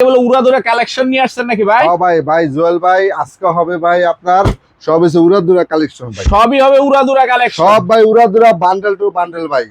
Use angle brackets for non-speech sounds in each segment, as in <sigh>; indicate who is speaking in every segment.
Speaker 1: বলে উড়াদুরা কালেকশন নিয়ে আসছেন নাকি ভাই?
Speaker 2: হ্যাঁ ভাই ভাই জুয়েল ভাই আজকে হবে ভাই আপনার সব হচ্ছে উড়াদুরা কালেকশন ভাই।
Speaker 1: সবই হবে উড়াদুরা কালেকশন
Speaker 2: সব ভাই উড়াদুরা বান্ডেল টু বান্ডেল ভাই।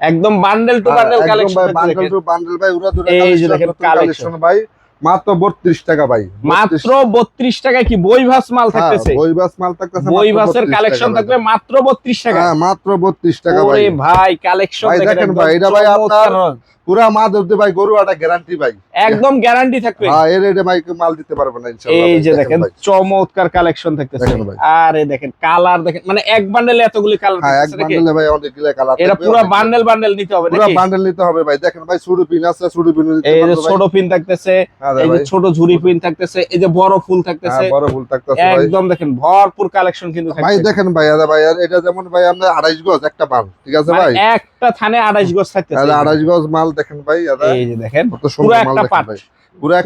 Speaker 1: একদম bundle to bundle collection
Speaker 2: bundle to bundle ভাই উড়াদুরা
Speaker 1: এই যে দেখেন
Speaker 2: কালেকশন কালেকশন ভাই মাত্র 32 টাকা ভাই
Speaker 1: মাত্র বত্রিশ টাকায় কি বই ভাস মাল থাকতেছে?
Speaker 2: বই বাস মাল থাকতেছে
Speaker 1: বই ভাসের কালেকশন থাকবে মাত্র বত্রিশ টাকা।
Speaker 2: হ্যাঁ মাত্র 32 টাকা ভাই।
Speaker 1: ভাই কালেকশন
Speaker 2: দেখেন ভাই, এটা ভাই আপনার- পুরা মা দুধ ভাই গরু আটা গ্যারান্টি ভাই।
Speaker 1: একদম গ্যারান্টি থাকবে।
Speaker 2: হ্যাঁ এর এটা ভাই মাল দিতে পারবে না ইনশাআল্লাহ
Speaker 1: এই যে দেখেন চমৎকার কালেকশন থাকতেছে। আরে দেখেন কালার দেখেন মানে এক বান্ডেলে এতগুলি কালার
Speaker 2: হ্যাঁ এক বান্ডেলে ভাই অনেকগুলো কালার
Speaker 1: এটা পুরো বান্ডেল বান্ডেল নিতে হবে
Speaker 2: পুরো বান্ডেল নিতে হবে ভাই। দেখেন ভাই সুডু পিন আছে সুডু পিন
Speaker 1: এই যে ছোট পিন থাকতেছে
Speaker 2: হ্যাঁ
Speaker 1: এই যে ছোট ঝুরি পিন থাকতেছে এই যে বড় ফুল থাকতেছে।
Speaker 2: হ্যাঁ বড় ফুল থাকতেছে
Speaker 1: একদম দেখেন ভরপুর কালেকশন কিন্তু
Speaker 2: ভাই দেখেন ভাই আরে ভাই এটা যেমন ভাই আমরা আড়াইশ গজ একটা মাল ঠিক আছে
Speaker 1: মানে
Speaker 2: ভাই?
Speaker 1: একটা থানে আড়াইশ গজ থাকতেছে
Speaker 2: আড়াইশ গজ মাল দেখেন ভাই
Speaker 1: এই যে দেখেন
Speaker 2: মাল
Speaker 1: একটা পাট।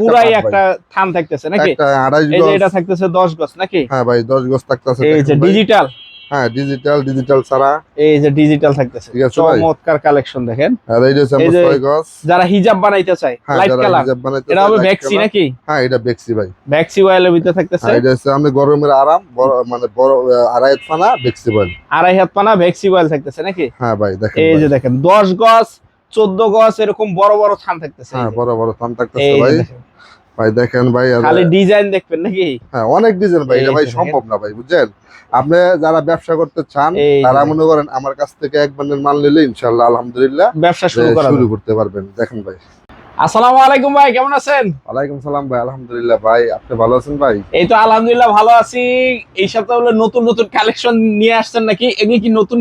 Speaker 1: পুরাই একটা থান থাকতেছে নাকি? এটা থাকতেছে দশ গজ নাকি?
Speaker 2: হ্যাঁ ভাই দশ গজ থাকতেছে
Speaker 1: এই যে ডিজিটাল
Speaker 2: হ্যাঁ ডিজিটাল ডিজিটাল ছাড়া।
Speaker 1: এই যে ডিজিটাল থাকতেছে।
Speaker 2: ঠিক আছে ভাই।
Speaker 1: চমৎকার কালেকশন দেখেন।
Speaker 2: আর এই যে আমার
Speaker 1: যে
Speaker 2: ছয় গজ।
Speaker 1: যারা হিজাব বানাইতে চায়
Speaker 2: হ্যাঁ
Speaker 1: লাইট
Speaker 2: যারা
Speaker 1: কালার
Speaker 2: হিজাব বানাইতে
Speaker 1: এটা হবে ভ্যাক্সি নাকি?
Speaker 2: হ্যাঁ এটা বেক্সি ভাই।
Speaker 1: ভ্যাক্সি ওয়াইলের ভিতরে থাকতেছে।
Speaker 2: হ্যাঁ এটা হচ্ছে আপনি গরমের আরাম মানে বড় আড়াই ফানা বেক্সি বল
Speaker 1: আড়াই হাত পানা ভ্যাক্সি ওয়াইল থাকতেছে নাকি?
Speaker 2: হ্যাঁ ভাই দেখেন
Speaker 1: এই যে দেখেন দশ গজ চোদ্দ গজ এরকম বড় বড় থান থাকতেছে।
Speaker 2: হ্যাঁ বড় বড় থান থাকতেছে ভাই। ভাই দেখেন ভাই
Speaker 1: খালি ডিজাইন দেখবেন নাকি?
Speaker 2: হ্যাঁ অনেক ডিজাইন ভাই এটা ভাই সম্ভব না ভাই বুঝছেন? আপনি যারা ব্যবসা করতে চান তারা মনে করেন আমার কাছ থেকে এক বান্ডেল মাল নিলে ইনশাআল্লাহ আলহামদুলিল্লাহ
Speaker 1: ব্যবসা শুরু করা
Speaker 2: শুরু করতে পারবেন। দেখেন ভাই।
Speaker 1: আসসালামু আলাইকুম ভাই কেমন আছেন?
Speaker 2: ওয়ালাইকুম সালাম ভাই আলহামদুলিল্লাহ ভাই আপনি ভালো আছেন ভাই?
Speaker 1: এই তো আলহামদুলিল্লাহ ভালো আছি। এই সপ্তাহে হলো নতুন নতুন কালেকশন নিয়ে আসছেন নাকি? এগুলি কি নতুন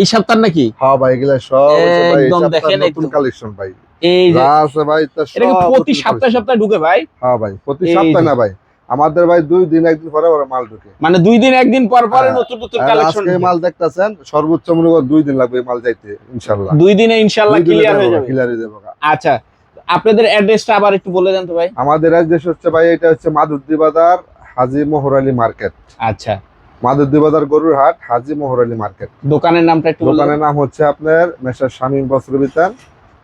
Speaker 1: এই সপ্তাহ নাকি?
Speaker 2: হ্যাঁ ভাই এগুলা সব
Speaker 1: একদম দেখেন
Speaker 2: নতুন কালেকশন ভাই।
Speaker 1: এই যে
Speaker 2: আছে ভাই
Speaker 1: এটা প্রতি সপ্তাহে সপ্তাহে ঢুকে ভাই?
Speaker 2: হ্যাঁ ভাই প্রতি সপ্তাহে না ভাই। আমাদের ভাই দুই দিন একদিন পরে ওরা মাল ঢুকে।
Speaker 1: মানে দুই দিন একদিন পর পরে
Speaker 2: হ্যাঁ।
Speaker 1: নতুন নতুন কালেকশন
Speaker 2: আজকে মাল দেখতেছেন সর্বোচ্চ মনে করেন দুই দিন লাগবে মাল যাইতে ইনশাআল্লাহ
Speaker 1: দুই দিনে ইনশাল্লাহ ক্লিয়ার হয়ে যাবে।
Speaker 2: ক্লিয়ার হয়ে যাবে।
Speaker 1: আচ্ছা আপনাদের অ্যাড্রেসটা আবার একটু বলে দেন তো ভাই।
Speaker 2: আমাদের অ্যাড্রেস হচ্ছে ভাই এটা হচ্ছে মাধুদ্দি বাজার হাজি মোহরালি মার্কেট।
Speaker 1: আচ্ছা।
Speaker 2: মাধুদ্দি বাজার গরুর হাট হাজি মোহরালি মার্কেট।
Speaker 1: দোকানের নামটা একটু
Speaker 2: দোকানের নাম হচ্ছে আপনার মেসার শামীম বস্ত্রবিতান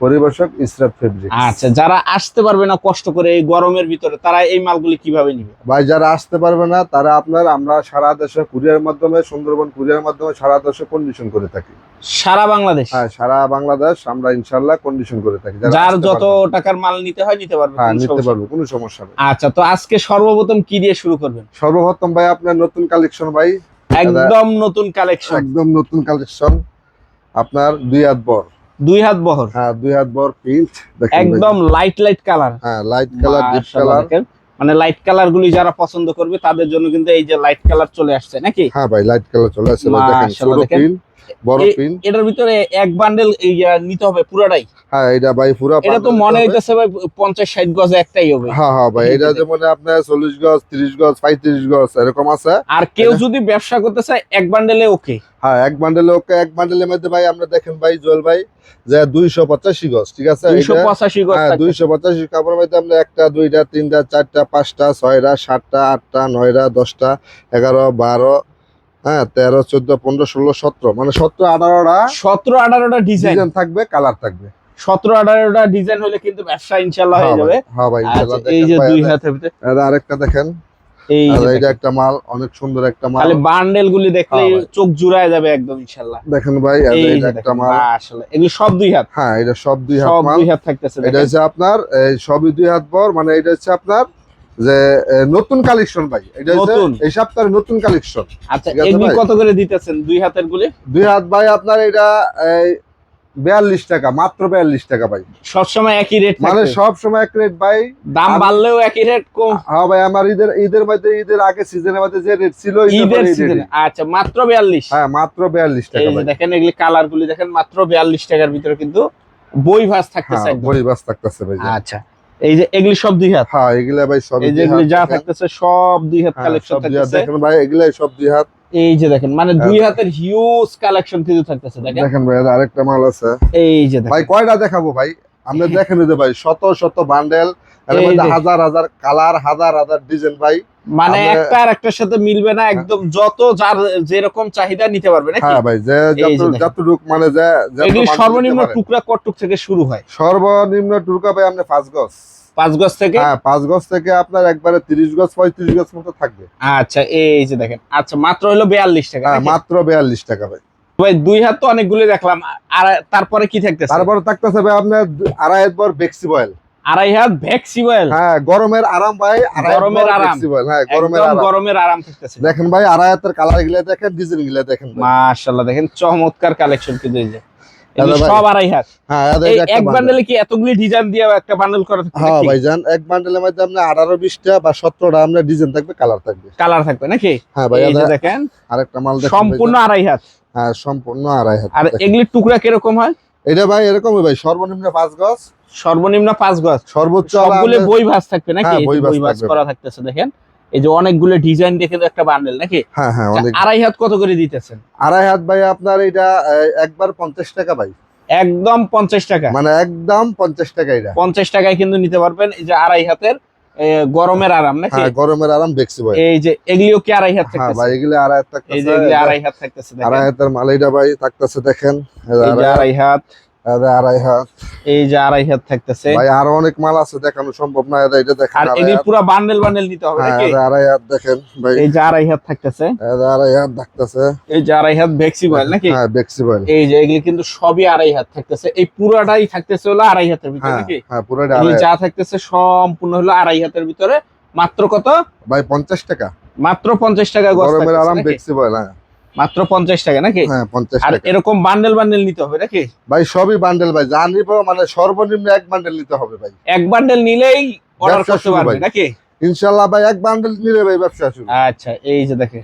Speaker 2: পরিবেশক ইসরাত ফেব্রিক
Speaker 1: আচ্ছা যারা আসতে পারবে না কষ্ট করে এই গরমের ভিতরে তারা এই মালগুলি কীভাবে নিবে?
Speaker 2: ভাই যারা আসতে পারবে না তারা আপনার আমরা সারা দেশে কুরিয়ার মাধ্যমে সুন্দরবন কুরিয়ার মাধ্যমে সারা দেশে কন্ডিশন করে থাকি।
Speaker 1: সারা বাংলাদেশ?
Speaker 2: হ্যাঁ সারা বাংলাদেশ আমরা ইনশাল্লাহ কন্ডিশন করে থাকি। যার
Speaker 1: যত টাকার মাল নিতে হয় নিতে পারবে
Speaker 2: হ্যাঁ নিতে পারব কোনো সমস্যা নেই।
Speaker 1: আচ্ছা তো আজকে সর্বপ্রথম কি দিয়ে শুরু করবেন?
Speaker 2: সর্বপ্রথম ভাই আপনার নতুন কালেকশন ভাই।
Speaker 1: একদম নতুন কালেকশন
Speaker 2: একদম নতুন কালেকশন আপনার দুই হাত বর।
Speaker 1: দুই হাত বহর।
Speaker 2: হ্যাঁ দুই হাত বহর প্রিন্ট
Speaker 1: একদম লাইট লাইট কালার
Speaker 2: হ্যাঁ লাইট কালার ডিপ কালার
Speaker 1: মানে লাইট কালার গুলি যারা পছন্দ করবে তাদের জন্য কিন্তু এই যে লাইট কালার চলে আসছে নাকি?
Speaker 2: হ্যাঁ ভাই লাইট কালার চলে আসছে দেখেন বড়
Speaker 1: এ- এটার ভিতরে এক বান্ডেল নিতে হবে পুরাটাই।
Speaker 2: হ্যাঁ এটা ভাই পুরো
Speaker 1: এটা তো মনে হইতেছে ভাই পঞ্চাশ ষাট গজ একটাই হবে।
Speaker 2: হ্যাঁ হ্যাঁ ভাই এটা
Speaker 1: যে
Speaker 2: যেমন আপনার চল্লিশ গজ ত্রিশ গজ পঁয়ত্রিশ গজ এরকম আছে।
Speaker 1: আর কেউ যদি ব্যবসা করতে চায় এক বান্ডেলে ওকে
Speaker 2: হ্যাঁ এক বান্ডেলে ওকে এক বান্ডেলের মধ্যে ভাই আমরা দেখেন ভাই জল ভাই যে দুইশো পঁচাশি গজ ঠিক আছে? হ্যাঁ দুইশো পঁচাশি কাপড়ের মধ্যে আমরা একটা দুইটা তিনটা চারটা পাঁচটা ছয়টা সাতটা আটটা নয়টা দশটা এগারো বারো হ্যাঁ তেরো চোদ্দ পনেরো ষোলো সতেরো। মানে সতেরো আঠারোটা
Speaker 1: সতেরো আঠারোটা ডিজাইন
Speaker 2: থাকবে কালার থাকবে।
Speaker 1: সতেরো আঠারোটা ডিজাইন হলে কিন্তু ব্যবসা ইনশাল্লাহ হয়ে
Speaker 2: হ্যাঁ
Speaker 1: যাবে।
Speaker 2: হ্যাঁ ভাই
Speaker 1: আচ্ছা, এই যে
Speaker 2: দেখেন
Speaker 1: দুই
Speaker 2: এটা- এটা আরেকটা দেখেন।
Speaker 1: এই দেখেন।
Speaker 2: একটা মাল অনেক সুন্দর একটা মাল।
Speaker 1: খালি বান্ডেল গুলি দেখলে
Speaker 2: হ্যাঁ
Speaker 1: চোখ জুড়ায় যাবে একদম ইনশাল্লাহ
Speaker 2: দেখেন ভাই
Speaker 1: যে
Speaker 2: একটা মাল।
Speaker 1: এগুলো সব দুই হাত।
Speaker 2: হ্যাঁ এটা সব দুই হাত মাল।
Speaker 1: দুই হাত থাকতেছে
Speaker 2: এটা হচ্ছে আপনার এই সবই দুই হাত বর মানে এটা হচ্ছে আপনার যে নতুন কালেকশন ভাই। এটা
Speaker 1: নতুন।
Speaker 2: এই সপ্তাহের নতুন কালেকশন
Speaker 1: আচ্ছা
Speaker 2: ভাই?
Speaker 1: কত করে দিতেছেন দুই হাতের গুলি?
Speaker 2: দুই হাত ভাই আপনার এটা বিয়াল্লিশ টাকা মাত্র বিয়াল্লিশ টাকা ভাই।
Speaker 1: সবসময় একই রেট
Speaker 2: মানে সব সময় এক রেট ভাই।
Speaker 1: দাম বাড়লেও একই রেট কম?
Speaker 2: হ্যাঁ ভাই আমার ঈদের ঈদের মধ্যে ঈদের আগে সিজনের মধ্যে যে রেট ছিল ঈদের
Speaker 1: সিজনে আচ্ছা মাত্র বিয়াল্লিশ?
Speaker 2: হ্যাঁ মাত্র বিয়াল্লিশ টাকা ভাই।
Speaker 1: দেখেন এগুলি কালার গুলি দেখেন মাত্র বিয়াল্লিশ টাকার ভিতরে কিন্তু বই ভাস থাকতেছে
Speaker 2: হ্যাঁ বই বাস থাকতেছে ভাই।
Speaker 1: আচ্ছা। এই যে এগুলি সব দুই হাত?
Speaker 2: হ্যাঁ এগুলা ভাই সব
Speaker 1: এই যে এগুলি যা থাকতেছে সব দুই হাত
Speaker 2: হ্যাঁ,
Speaker 1: কালেকশন
Speaker 2: হাত।
Speaker 1: থাকতেছে।
Speaker 2: দেখেন ভাই এগুলাই সব দুই হাত।
Speaker 1: এই যে দেখেন মানে
Speaker 2: হ্যাঁ,
Speaker 1: দুই হাতের হিউজ কালেকশন কিন্তু থাকতেছে দেখেন।
Speaker 2: দেখেন ভাই আর আরেকটা মাল আছে।
Speaker 1: এই যে
Speaker 2: ভাই কয়টা দেখাবো ভাই? আমরা দেখেন যে ভাই শত শত বান্ডেল এর মধ্যে হাজার হাজার কালার হাজার হাজার ডিজাইন ভাই।
Speaker 1: মানে একটা আর একটার সাথে মিলবে না একদম যত যার যেরকম চাহিদা নিতে পারবে নাকি?
Speaker 2: হ্যাঁ ভাই যে যতটুক মানে যে
Speaker 1: সর্বনিম্ন টুকরা থেকে শুরু হয়।
Speaker 2: সর্বনিম্ন টুকরা ভাই আপনি পাঁচ গজ।
Speaker 1: পাঁচ গজ থেকে?
Speaker 2: হ্যাঁ পাঁচ গজ থেকে আপনার একবারে তিরিশ গজ পঁয়ত্রিশ গজ মতো থাকবে।
Speaker 1: আচ্ছা এই যে দেখেন। আচ্ছা মাত্র হলো বিয়াল্লিশ টাকা
Speaker 2: হ্যাঁ মাত্র বিয়াল্লিশ টাকা ভাই।
Speaker 1: ভাই দুই হাত তো অনেকগুলো দেখলাম। আর তারপরে কি থাকতেছে?
Speaker 2: তারপরে থাকতেছে ভাই আপনার আড়াই হাত বেক্সি বয়েল
Speaker 1: আড়াই হাত ভ্যাক্সিবল
Speaker 2: হ্যাঁ গরমের আরাম ভাই
Speaker 1: গরমের আরাম।
Speaker 2: হ্যাঁ গরমের আরাম।
Speaker 1: গরমের আরাম থাকতেছে।
Speaker 2: দেখেন ভাই আড়াই হাতের কালারগুলা দেখেন ডিজাইনগুলা দেখেন।
Speaker 1: মাশাআল্লাহ দেখেন চমৎকার কালেকশন কিন্তু এই যে। এগুলো
Speaker 2: দাদা ভাই।
Speaker 1: সব আড়াই হাত।
Speaker 2: হ্যাঁ
Speaker 1: এক বান্ডেলে কি এতগুলি ডিজাইন দিয়ে একটা বান্ডেল করা থাকবে
Speaker 2: হ্যাঁ ভাইজান এক বান্ডেলের মধ্যে বা সতেরোটা আপনার ডিজাইন থাকবে কালার থাকবে।
Speaker 1: কালার থাকবে নাকি?
Speaker 2: হ্যাঁ ভাই
Speaker 1: এই দেখেন
Speaker 2: আরেকটা মাল দেখেন
Speaker 1: সম্পূর্ণ আড়াই হাত।
Speaker 2: হ্যাঁ সম্পূর্ণ আড়াই হাত।
Speaker 1: আর। এগুলির টুকরা কীরকম হয়?
Speaker 2: এটা ভাই এরকমই ভাই সর্বনিম্ন পাঁচ গজ।
Speaker 1: সর্বনিম্ন পাঁচ গজ।
Speaker 2: সর্বোচ্চ
Speaker 1: সবগুলো বই ভাঁজ থাকবে নাকি?
Speaker 2: হ্যাঁ, বই ভাঁজ থাকবে।
Speaker 1: করা থাকতেছে দেখেন। এই যে অনেকগুলো ডিজাইন দেখে তো একটা বান্ডেল নাকি?
Speaker 2: হ্যাঁ হ্যাঁ
Speaker 1: আড়াই হাত কত করে দিতেছেন?
Speaker 2: আড়াই হাত ভাই আপনার এটা একবার পঞ্চাশ টাকা ভাই।
Speaker 1: একদম পঞ্চাশ টাকা।
Speaker 2: মানে একদম পঞ্চাশ টাকা এটা।
Speaker 1: পঞ্চাশ টাকায় কিন্তু নিতে পারবেন এই যে আড়াই হাতের গরমের আরাম নাকি?
Speaker 2: হ্যাঁ গরমের আরাম দেখছি ভাই।
Speaker 1: এই যে এগুলিও কি আড়াই হাত
Speaker 2: হ্যাঁ
Speaker 1: থাকতেছে?
Speaker 2: ভাই এগুলো আড়াই হাত
Speaker 1: এই যে
Speaker 2: থাকতেছে।
Speaker 1: আড়াই হাত থাকতেছে দেখেন।
Speaker 2: আড়াই হাতের মালাইটা ভাই থাকতেছে দেখেন। এই যে আড়াই
Speaker 1: হাত।
Speaker 2: আড়াই হাত।
Speaker 1: এই যে আড়াই হাত থাকতেছে।
Speaker 2: ভাই আরও অনেক মাল আছে দেখানো সম্ভব না এটা এটা দেখেন
Speaker 1: আর
Speaker 2: আড়াই
Speaker 1: পুরো বান্ডেল বান্ডেল নিতে হবে নাকি?
Speaker 2: আড়াই হাত দেখেন ভাই।
Speaker 1: এই যে আড়াই হাত থাকতেছে।
Speaker 2: আড়াই হাত থাকতেছে।
Speaker 1: এই যে আড়াই হাত ভ্যাক্সিবল নাকি?
Speaker 2: হ্যাঁ দেখছি ভাই
Speaker 1: এই যে এগুলি কিন্তু সবই আড়াই হাত থাকতেছে। এই পুরাটাই থাকতেছে হলো আড়াই হাতের ভিতরে
Speaker 2: হ্যাঁ
Speaker 1: নাকি?
Speaker 2: হ্যাঁ আড়াই
Speaker 1: যা থাকতেছে সম্পূর্ণ হলো আড়াই হাতের ভিতরে। মাত্র কত?
Speaker 2: ভাই পঞ্চাশ টাকা।
Speaker 1: মাত্র পঞ্চাশ টাকা গজ
Speaker 2: গরমের আরাম
Speaker 1: নাকি?
Speaker 2: দেখছি হ্যাঁ।
Speaker 1: মাত্র পঞ্চাশ টাকা নাকি?
Speaker 2: হ্যাঁ পঞ্চাশ
Speaker 1: আর এরকম বান্ডেল বান্ডেল নিতে হবে নাকি?
Speaker 2: ভাই সবই বান্ডেল ভাই যা নিবো মানে সর্বনিম্ন এক বান্ডেল নিতে হবে ভাই।
Speaker 1: এক বান্ডেল নিলেই অর্ডার করতে পারবে নাকি?
Speaker 2: ইনশাল্লাহ ভাই এক বান্ডেল নিলে ভাই ব্যবসা শুরু।
Speaker 1: আচ্ছা এই যে দেখে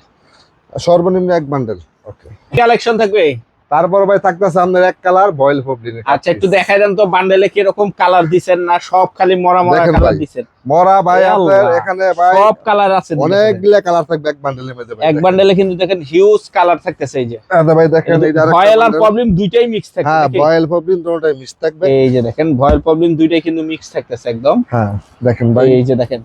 Speaker 2: সর্বনিম্ন এক বান্ডেল ওকে
Speaker 1: কালেকশন থাকবে?
Speaker 2: তারপর ভাই থাকতেছে আপনার এক কালার বয়েল পবলিন
Speaker 1: আচ্ছা একটু দেখাই দেন তো বান্ডেলে কীরকম কালার দিছেন না সব খালি মরা মরা কালার দিছেন?
Speaker 2: মরা ভাই আপনার এখানে ভাই
Speaker 1: সব কালার আছে।
Speaker 2: অনেকগুলা কালার থাকবে এক বান্ডেলের মধ্যে ভাই
Speaker 1: এক বান্ডেলে কিন্তু দেখেন হিউজ কালার থাকতেছে এই যে।
Speaker 2: আচ্ছা ভাই দেখেন এইটা আরেকটা
Speaker 1: ভয়েল আর। প্রবলেম দুইটাই মিক্স থাকে
Speaker 2: হ্যাঁ? বয়েল পবলিন দুটোটাই মিক্স থাকবে।
Speaker 1: এই যে দেখেন ভয়েল প্রবলেম দুইটাই কিন্তু মিক্স থাকতেছে একদম।
Speaker 2: হ্যাঁ দেখেন ভাই।
Speaker 1: এই যে দেখেন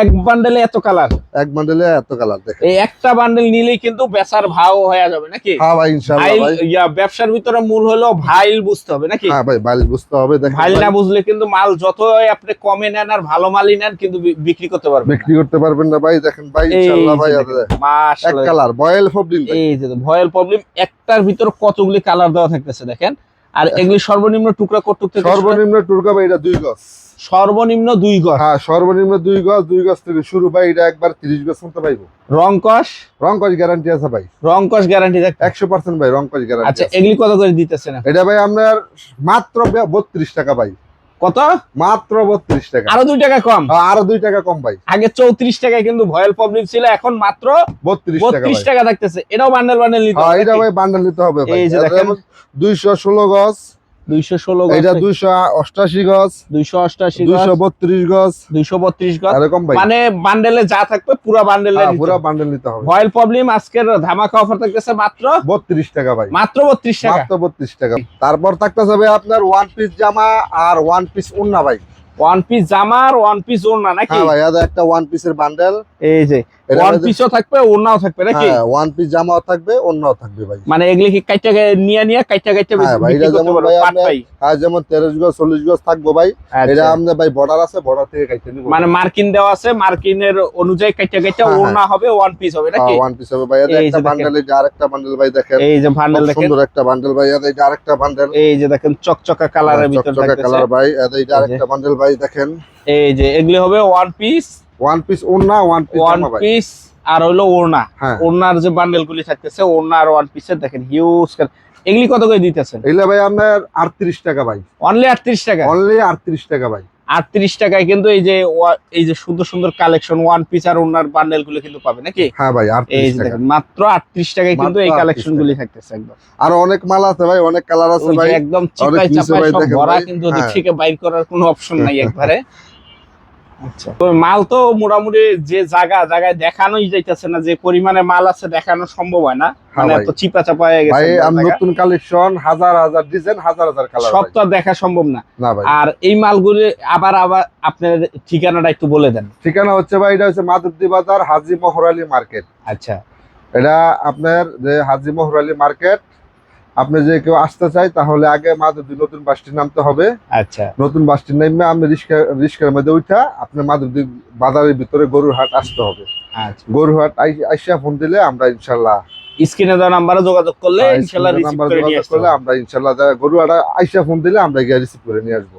Speaker 1: এক বান্ডেলে এত কালার
Speaker 2: এক বান্ডেলে এত কালার দেখেন।
Speaker 1: এই একটা বান্ডেল নিলেই কিন্তু বেচার ভাও হয়ে যাবে নাকি?
Speaker 2: হ্যাঁ ভাই ইনশাআল্লাহ ভাই।
Speaker 1: ইয়া ব্যবসার ভিতরে মূল হলো ভাইল বুঝতে হবে নাকি?
Speaker 2: হ্যাঁ ভাই বাইল বুঝতে হবে দেখেন
Speaker 1: ভাইল না বুঝলে কিন্তু মাল যত আপনি কমে নেন আর ভালো মালই নেন কিন্তু বিক্রি করতে পারবেন
Speaker 2: বিক্রি করতে পারবেন না ভাই দেখেন ভাই ইনশাআল্লাহ ভাই
Speaker 1: দেখেন,
Speaker 2: এক কালার বয়েল পবলিন ভাই।
Speaker 1: এই যে ভয়েল প্রবলেম একটার ভিতর কতগুলি কালার দেওয়া থাকতেছে দেখেন? আর এগুলি সর্বনিম্ন টুকরা কটুক থেকে
Speaker 2: সর্বনিম্ন টুকরা ভাই এটা দুই গজ?
Speaker 1: সর্বনিম্ন দুই গজ।
Speaker 2: হ্যাঁ সর্বনিম্ন দুই গজ দুই গজ থেকে শুরু ভাই এটা একবার তিরিশ গজ পর্যন্ত পাইবো।
Speaker 1: রং কস
Speaker 2: রং কজ গ্যারান্টি আছে ভাই।
Speaker 1: রং কস গ্যারান্টি দেখ।
Speaker 2: একশো পার্সেন্ট ভাই রং কজ গ্যারান্টি
Speaker 1: আচ্ছা এগুলি কত করে দিতেছেন?
Speaker 2: এটা ভাই আপনার মাত্র বত্রিশ টাকা ভাই।
Speaker 1: কত?
Speaker 2: মাত্র বত্রিশ টাকা।
Speaker 1: আরও দুই টাকা কম।
Speaker 2: আ- আরও দুই টাকা কম ভাই।
Speaker 1: আগে চৌত্রিশ টাকায় কিন্তু ভয়েল প্রবলেম ছিল এখন মাত্র
Speaker 2: বত্রিশ
Speaker 1: বত্রিশ টাকা থাকতেছে। এটাও বান্ডেল বান্ডেল নিতে
Speaker 2: হ্যাঁ
Speaker 1: হবে
Speaker 2: এটা ভাই বান্ডেল নিতে হবে দুইশো ষোলো গজ
Speaker 1: দুইশো ষোলো
Speaker 2: এটা দুইশো অষ্টাশি গজ
Speaker 1: দুইশো অষ্টাশি
Speaker 2: দুইশো বত্রিশ গজ
Speaker 1: দুইশো বত্রিশ গজ
Speaker 2: এরকম
Speaker 1: মানে বান্ডেলে যা থাকবে পুরো বান্ডেলে
Speaker 2: হ্যাঁ, পুরো বান্ডেল নিতে হবে।
Speaker 1: প্রবলেম আজকের ধামাকা অফার থাকতেছে মাত্র
Speaker 2: বত্রিশ টাকা ভাই।
Speaker 1: মাত্র বত্রিশ টাকা।
Speaker 2: মাত্র বত্রিশ টাকা। তারপর থাকতেছে ভাই আপনার ওয়ান পিস জামা আর ওয়ান পিস উন্না ভাই।
Speaker 1: ওয়ান পিস জামা আর ওয়ান পিস ওড়না নাকি?
Speaker 2: হ্যাঁ ভাই একটা ওয়ান পিসের বান্ডেল।
Speaker 1: এই যে ওয়ান পিসও থাকবে ওড়নাও থাকবে নাকি?
Speaker 2: হ্যাঁ ওয়ান পিস জামাও থাকবে অন্যও থাকবে ভাই।
Speaker 1: মানে এগুলি কি কাইটা নিয়ে নিয়ে কাইটা কাইটা
Speaker 2: হ্যাঁ ভাই, এটা যেমন ভাই আর যেমন তেরোশ গজ চল্লিশ গজ থাকব ভাই। এটা
Speaker 1: আচ্ছা।
Speaker 2: আমাদের ভাই বর্ডার আছে বর্ডার থেকে নিবো।
Speaker 1: মানে মার্কিন দেওয়া আছে মার্কিনের অনুযায়ী কাইটা কাইটা
Speaker 2: হ্যাঁ,
Speaker 1: ওড়না হবে ওয়ান পিস হবে নাকি?
Speaker 2: ওয়ান পিস হবে ভাই। এটা একটা বান্ডেল এটা আরেকটা বান্ডেল ভাই দেখেন।
Speaker 1: এই যে বান্ডেল দেখেন।
Speaker 2: সুন্দর একটা বান্ডেল ভাই এটা এটা আরেকটা বান্ডেল
Speaker 1: এই যে দেখেন চকচকা কালারের ভিতর
Speaker 2: চকচকে কালার ভাই এটা এটা
Speaker 1: এই যে।
Speaker 2: আরেকটা বান্ডেল ভাই দেখেন।
Speaker 1: এই যে এগুলি হবে ওয়ান পিস
Speaker 2: ওয়ান পিস ওন্না ওয়ান পিস
Speaker 1: ওয়ান পিস আর হলো ওড়না।
Speaker 2: হ্যাঁ।
Speaker 1: ওড়নার যে বান্ডেল গুলি থাকতেছে ওড়না আর ওয়ান পিসের দেখেন হিউজ এগুলি কত করে দিতেছেন?
Speaker 2: এগুলা ভাই আপনার আটত্রিশ টাকা ভাই।
Speaker 1: অনলি আটত্রিশ টাকা?
Speaker 2: অনলি আটত্রিশ টাকা ভাই।
Speaker 1: আটত্রিশ টাকায় কিন্তু এই যে এই যে সুন্দর সুন্দর কালেকশন ওয়ান পিস আর ওনার বান্ডেলগুলো কিন্তু পাবে নাকি?
Speaker 2: হ্যাঁ ভাই
Speaker 1: এই দেখেন মাত্র আটত্রিশ টাকায় কিন্তু এই কালেকশন গুলি থাকতেছে একদম।
Speaker 2: আরও অনেক মাল আছে ভাই অনেক কালার আছে ভাই।
Speaker 1: একদম চিপাই চাপাই সব ভরা কিন্তু
Speaker 2: হ্যাঁ।
Speaker 1: থেকে বাইর করার কোনো অপশন নাই একবারে। <laughs> তো মাল তো মোটামুটি যে জায়গা জায়গায় দেখানোই যাইতেছে না যে পরিমাণে মাল আছে দেখানো সম্ভব হয় না।
Speaker 2: হ্যাঁ
Speaker 1: মানে এত চিপা চাপা হয়ে গেছে
Speaker 2: ভাই আমি নতুন কালেকশন হাজার হাজার ডিজাইন হাজার হাজার কালার
Speaker 1: সব তো দেখা সম্ভব না।
Speaker 2: না
Speaker 1: আর এই মালগুলি আবার আবার আপনার ঠিকানাটা একটু বলে দেন।
Speaker 2: ঠিকানা হচ্ছে ভাই এটা হচ্ছে মাধবদী বাজার হাজি মোহর আলী মার্কেট।
Speaker 1: আচ্ছা।
Speaker 2: এটা আপনার যে হাজি মোহর আলী মার্কেট আপনি যে কেউ আসতে চাই তাহলে আগে মাধবদী নতুন বাসটি নামতে হবে।
Speaker 1: আচ্ছা।
Speaker 2: নতুন বাসটি নামে আপনি রিক্সা রিক্সার মধ্যে উঠা আপনি মাধবদী বাজারের ভিতরে গরুর হাট আসতে হবে।
Speaker 1: আচ্ছা।
Speaker 2: গরুর হাট আই- আইসা ফোন দিলে আমরা ইনশাল্লাহ
Speaker 1: স্ক্রিনে দেওয়া নাম্বারে যোগাযোগ করলে
Speaker 2: ইনশাআল্লাহ
Speaker 1: ইনশাল্লাহ রিসিভ করে নিয়ে আসতে
Speaker 2: আমরা ইনশাল্লাহ গরু হাট আইসা ফোন দিলে আমরা গিয়ে রিসিভ করে নিয়ে আসব।